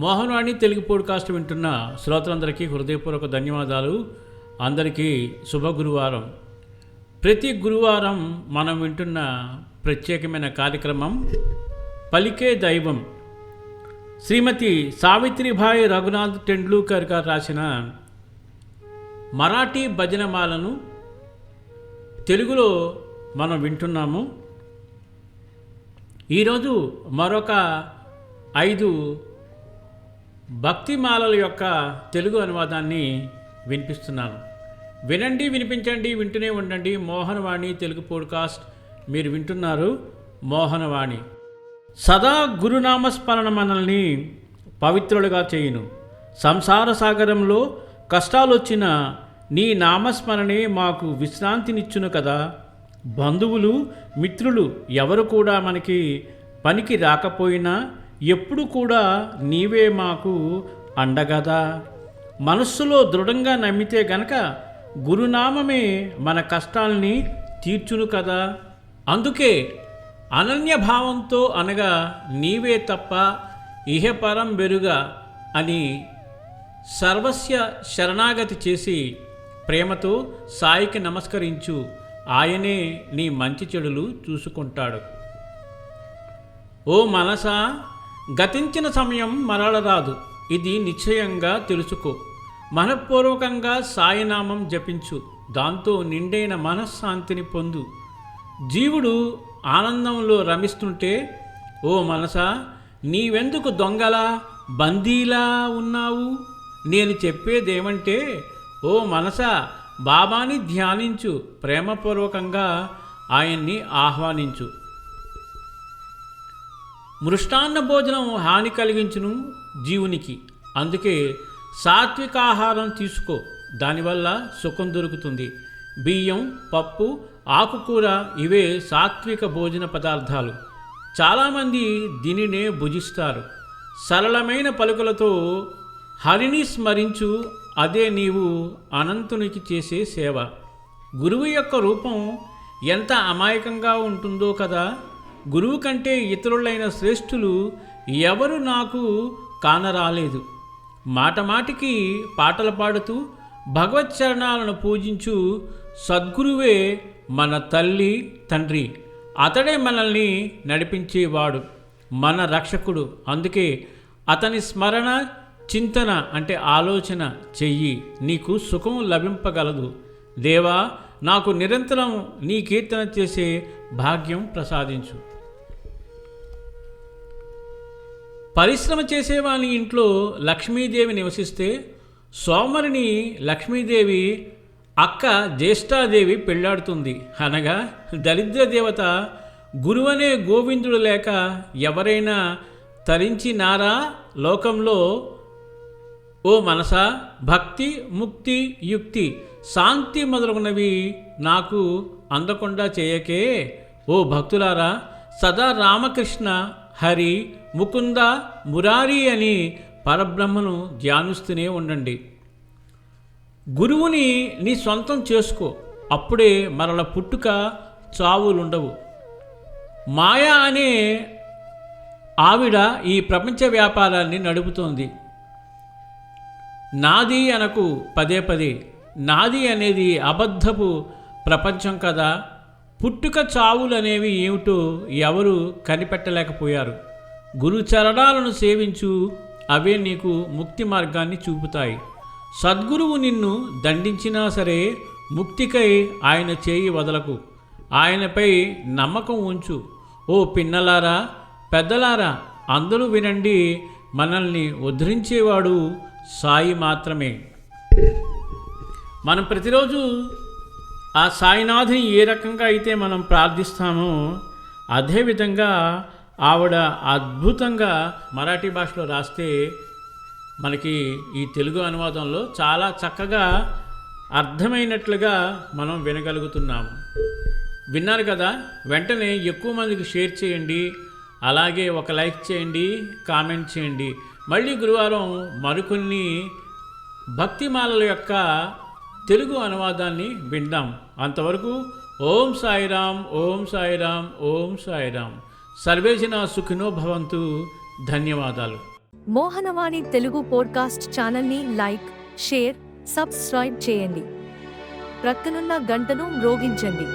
Mohan Vani Telugu podcast వింటున్న శ్రోతలందరికీ హృదయపూర్వక ధన్యవాదాలు. అందరికీ శుభ గురువారం. ప్రతి గురువారం మనం వింటున్న ప్రత్యేకమైన కార్యక్రమం పలికే దైవం శ్రీమతి సావిత్రిభాయి రఘునాథ్ టెండూల్కర్ గారు రాసిన మరాఠీ భజనమాలను తెలుగులో మనం వింటున్నాము. ఈరోజు మరొక ఐదు భక్తిమాలల యొక్క తెలుగు అనువాదాన్ని వినిపిస్తున్నాను. వినండి వినిపించండి వింటూనే ఉండండి. మోహనవాణి తెలుగు పోడ్కాస్ట్. మీరు వింటున్నారు మోహనవాణి. సదా గురునామస్మరణ మనల్ని పవిత్రులుగా చేయును. సంసార సాగరంలో కష్టాలొచ్చిన నీ నామస్మరణే మాకు విశ్రాంతినిచ్చును కదా. బంధువులు మిత్రులు ఎవరు కూడా మనకి పనికి రాకపోయినా ఎప్పుడు కూడా నీవే మాకు అండగదా. మనస్సులో దృఢంగా నమ్మితే గనక గురునామమే మన కష్టాల్ని తీర్చును కదా. అందుకే అనన్యభావంతో అనగా నీవే తప్ప ఇహపరం బెరుగా అని సర్వస్య శరణాగతి చేసి ప్రేమతో సాయికి నమస్కరించు. ఆయనే నీ మంచి చెడులు చూసుకుంటాడు. ఓ మనసా గతించిన సమయం మరలరాదు. ఇది నిశ్చయంగా తెలుసుకో. మనఃపూర్వకంగా సాయినామం జపించు. దాంతో నిండైన మనశ్శాంతిని పొందు. జీవుడు ఆనందంలో రమిస్తుంటే ఓ మనసా నీవెందుకు దొంగలా బందీలా ఉన్నావు? నేను చెప్పేదేమంటే ఓ మనసా బాబాని ధ్యానించు. ప్రేమపూర్వకంగా ఆయన్ని ఆహ్వానించు. మృష్టాన్న భోజనం హాని కలిగించును జీవునికి. అందుకే సాత్వికాహారం తీసుకో. దానివల్ల సుఖం దొరుకుతుంది. బియ్యం పప్పు ఆకుకూర ఇవే సాత్విక భోజన పదార్థాలు. చాలామంది దీనినే భుజిస్తారు. సరళమైన పలుకులతో హరిని స్మరించు అదే నీవు అనంతునికి చేసే సేవ. గురువు యొక్క రూపం ఎంత అమాయకంగా ఉంటుందో కదా? గురువు కంటే ఇతరులైన శ్రేష్ఠులు ఎవరు నాకు కానరాలేదు. మాట మాటికి పాటలు పాడుతూ భగవత్ చరణాలను పూజించు సద్గురువే మన తల్లి తండ్రి. అతడే మనల్ని నడిపించేవాడు మన రక్షకుడు. అందుకే అతని స్మరణ చింతన అంటే ఆలోచన చెయ్యి. నీకు సుఖం లభింపగలదు. దేవా నాకు నిరంతరం నీ కీర్తన చేసే భాగ్యం ప్రసాదించు. పరిశ్రమ చేసేవాని ఇంట్లో లక్ష్మీదేవి నివసిస్తే సోమరిని లక్ష్మీదేవి అక్క జ్యేష్ఠాదేవి పెళ్ళాడుతుంది అనగా దరిద్ర దేవత గురువనే గోవిందుడు లేక ఎవరైనా తరించినారా? లోకంలో ఓ మనస భక్తి ముక్తి యుక్తి శాంతి మొదలగునవి నాకు అందకుండా చేయకే. ఓ భక్తులారా సదా రామకృష్ణ హరి ముకుంద మురారి అని పరబ్రహ్మను ధ్యానిస్తూనే ఉండండి. గురువుని నీ సొంతం చేసుకో అప్పుడే మరల పుట్టుక చావులుండవు. మాయా అనే ఆవిడ ఈ ప్రపంచ వ్యాపారాన్ని నడుపుతోంది. నాది అనకు పదే పదే. నాది అనేది అబద్ధపు ప్రపంచం కదా. పుట్టుక చావులు అనేవి ఏమిటో ఎవరు కనిపెట్టలేకపోయారు. గురుచరణాలను సేవించు అవే నీకు ముక్తి మార్గాన్ని చూపుతాయి. సద్గురువు నిన్ను దండించినా సరే ముక్తికై ఆయన చేయి వదలకు. ఆయనపై నమ్మకం ఉంచు. ఓ పిన్నలారా పెద్దలారా అందరూ వినండి. మనల్ని ఉద్ధరించేవాడు సాయి మాత్రమే. మనం ప్రతిరోజు ఆ సాయినాథుని ఏ రకంగా అయితే మనం ప్రార్థిస్తామో అదేవిధంగా ఆవిడ అద్భుతంగా మరాఠీ భాషలో రాస్తే మనకి ఈ తెలుగు అనువాదంలో చాలా చక్కగా అర్థమైనట్లుగా మనం వినగలుగుతున్నాము విన్నారు కదా? వెంటనే ఎక్కువ మందికి షేర్ చేయండి అలాగే ఒక లైక్ చేయండి కామెంట్ చేయండి. మళ్ళీ గురువారం మరికొన్ని భక్తిమాలల యొక్క తెలుగు అనువాదాన్ని విందాం. అంతవరకు ఓం సాయిరామ్ ఓం సాయిరామ్ ఓం సాయిరామ్ సర్వేజన సుఖినో భవంతు. ధన్యవాదాలు. మోహనవాణి తెలుగు పోడ్కాస్ట్ ఛానల్ని లైక్ షేర్ సబ్స్క్రైబ్ చేయండి. ప్రక్కనున్న గంటను మ్రోగించండి.